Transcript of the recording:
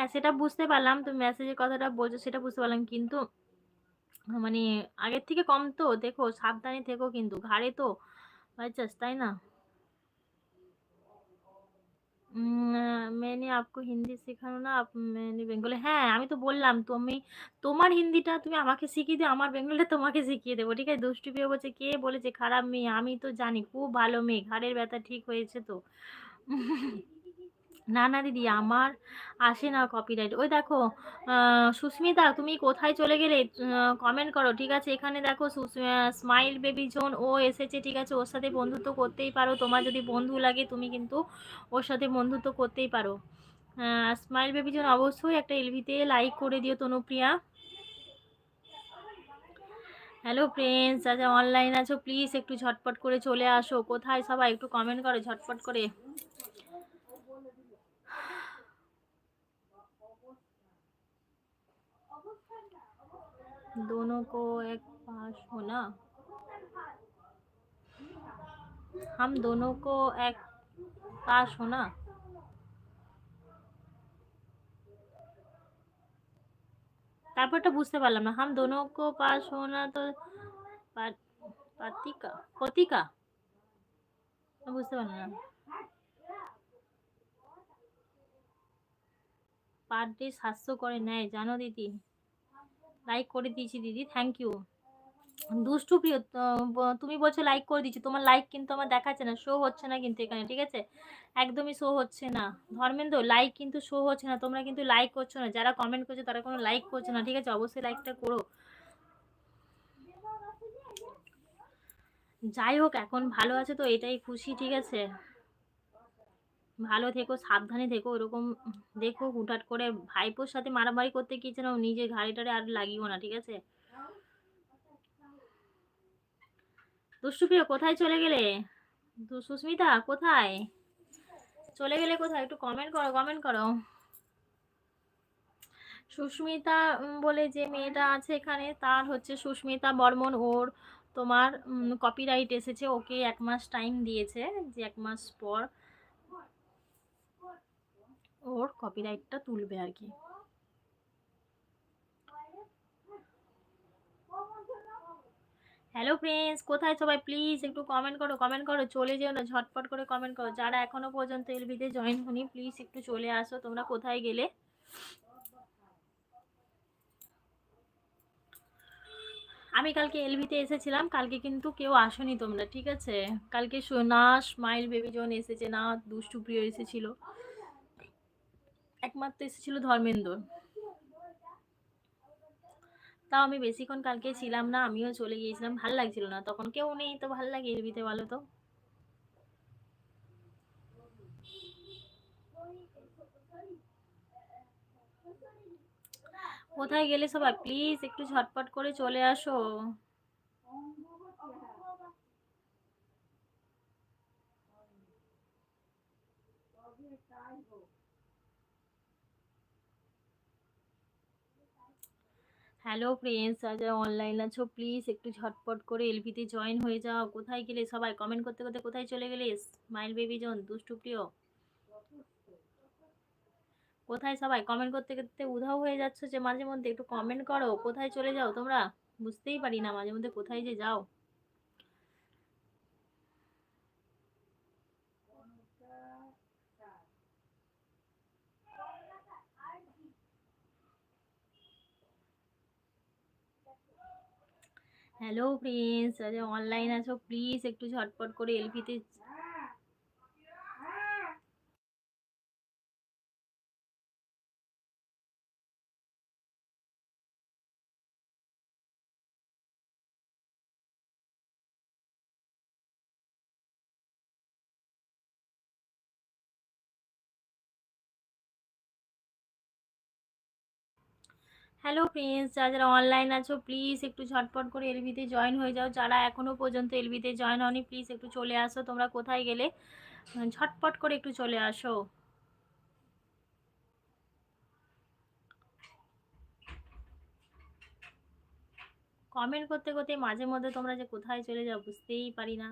হ্যাঁ সেটা বুঝতে পারলাম তুমি মেসেজের কথাটা বলছো সেটা বুঝতে পারলাম কিন্তু মানে আগের থেকে কম তো দেখো সাবধানে থেকো কিন্তু ঘাড়ে তো বাই চান্স তাই না मैंने आपको হিন্দি শেখানো না আপ मैंने বেঙ্গলি হ্যাঁ আমি তো বললাম তুমি তোমার হিন্দিটা তুমি আমাকে শিখিয়ে দিও আমার বেঙ্গলিটা তোমাকে শিখিয়ে দেবো ঠিক আছে দুষ্টু প্রিয় বলছে কে বলেছে খারাপ মেয়ে আমি তো জানি খুব ভালো মেয়ে ঘাড়ের ব্যথা ঠিক হয়েছে তো না না, দিদি, আমার আসে না কপিরাইট ওই দেখো সুস্মিতা, তুমি কোথায় চলে গেলে? কমেন্ট করো, ঠিক আছে? এখানে দেখো স্মাইল বেবি জোন ও এসেছে, ঠিক আছে? ওর সাথে বন্ধুত্ব করতেই পারো। তোমার যদি বন্ধু লাগে, তুমি কিন্তু ওর সাথে বন্ধুত্ব করতেই পারো। স্মাইল বেবি জোন অবশ্যই একটা এলভিতে লাইক করে দিও, তনুপ্রিয়া। হ্যালো ফ্রেন্ডস যারা অনলাইন আছো প্লিজ একটু ঝটপট করে চলে আসো। কোথায় সবাই? একটু কমেন্ট করো, ঝটপট করে। दोनों को एक पास होना हम दोनों को एक पास होना তারপরটা বুঝতে পারলাম না হাম দোনো কো পাস হোনা তো পাতিকা পতিকা বুঝতে পারলাম না পার ডে সাতশো করে নেয়। জানো দিদি? লাইক করে দিয়েছি দিদি থ্যাংক ইউ দুষ্টু প্রিয় তুমি বলছো লাইক করে দিচ্ছি তোমার লাইক কিন্তু আমার দেখাচ্ছে না শো হচ্ছে না কিন্তু এখানে, ঠিক আছে? একদমই শো হচ্ছে না। ধর্মেন্দ্র লাইক কিন্তু শো হচ্ছে না, তোমরা কিন্তু লাইক করছ না। যারা কমেন্ট করছ তারা কোনো লাইক করছে না, ঠিক আছে? অবশ্যই লাইকটা করো। যাই হোক, এখন ভালো আছে তো, এটাই খুশি, ঠিক আছে? ভালো থেকো, সাবধানে থেকো, ওরকম দেখো হুটহাট করে ভাইপোর সাথে মারামারি করতে গিয়েছে না নিজের ঘাড়ে টাড়ে আর লাগিও না, ঠিক আছে? দুষ্টুপ্রিয় কোথায় চলে গেলে? সুস্মিতা, কোথায়? চলে গেলে কোথায়? একটু কমেন্ট করো কমেন্ট করো। সুস্মিতা বলে যে মেয়েটা আছে এখানে, তার হচ্ছে সুস্মিতা বর্মন, ওর তোমার কপিরাইট এসেছে, ওকে এক মাস টাইম দিয়েছে, যে এক মাস পর ওর কপিরাইটটা তুলবে আর কি। হ্যালো ফ্রেন্ডস কোথায় সবাই? প্লিজ একটু কমেন্ট করো কমেন্ট করো, চলে যেও না, ঝটপট করে কমেন্ট করো। যারা এখনও পর্যন্ত এলবিতে জয়েন হনি প্লিজ একটু চলে আসো, তোমরা কোথায় গেলে? আমি কালকে এলভিতে এসেছিলাম, কালকে কিন্তু কেউ আসনি তোমরা, ঠিক আছে? কালকে না স্মাইল বেবি জন এসেছে, না, দুষ্টু প্রিয় এসেছিল। একমাত্র এসেছিল ধর্মেন্দ্র। তাও আমি বেশিক্ষণ কালকে ছিলাম না, আমিও চলে গিয়েছিলাম, ভালো লাগছিল না। তখন কেউ নেই, তো ভালো লাগে এরবিতে বলো তো। কোথায় গেলে সবাই প্লিজ একটু ঝটপট করে চলে আসো। হ্যালো ফ্রেন্ডস আজ অনলাইন আছো? প্লিজ একটু ঝটপট করে এলভিতে জয়েন হয়ে যাও। কোথায় গেলে সবাই? কমেন্ট করতে করতে কোথায় চলে গেলে? স্মাইল বেবি জন, দুষ্টু প্রিয়। কোথায় সবাই? কমেন্ট করতে করতে উধাও হয়ে যাচ্ছ যে মাঝে মধ্যে একটু কমেন্ট করো। কোথায় চলে যাও তোমরা? বুঝতেই পারি না মাঝে মধ্যে কোথায় যে যাও। হ্যালো ফ্রেন্ডস যারা অনলাইন আছো? প্লিজ একটু ঝটপট করে এলপিতে হ্যালো ফ্রেন্ডস যারা যারা অনলাইন আছো প্লিজ একটু ঝটপট করে এলবিতে জয়েন হয়ে যাও। যারা এখনও পর্যন্ত এলবিতে জয়েন হওনি প্লিজ একটু চলে আসো। তোমরা কোথায় গেলে ঝটপট করে একটু চলে আসো। কমেন্ট করতে করতে মাঝে মধ্যে তোমরা যে কোথায় চলে যাও, বুঝতেই পারি না।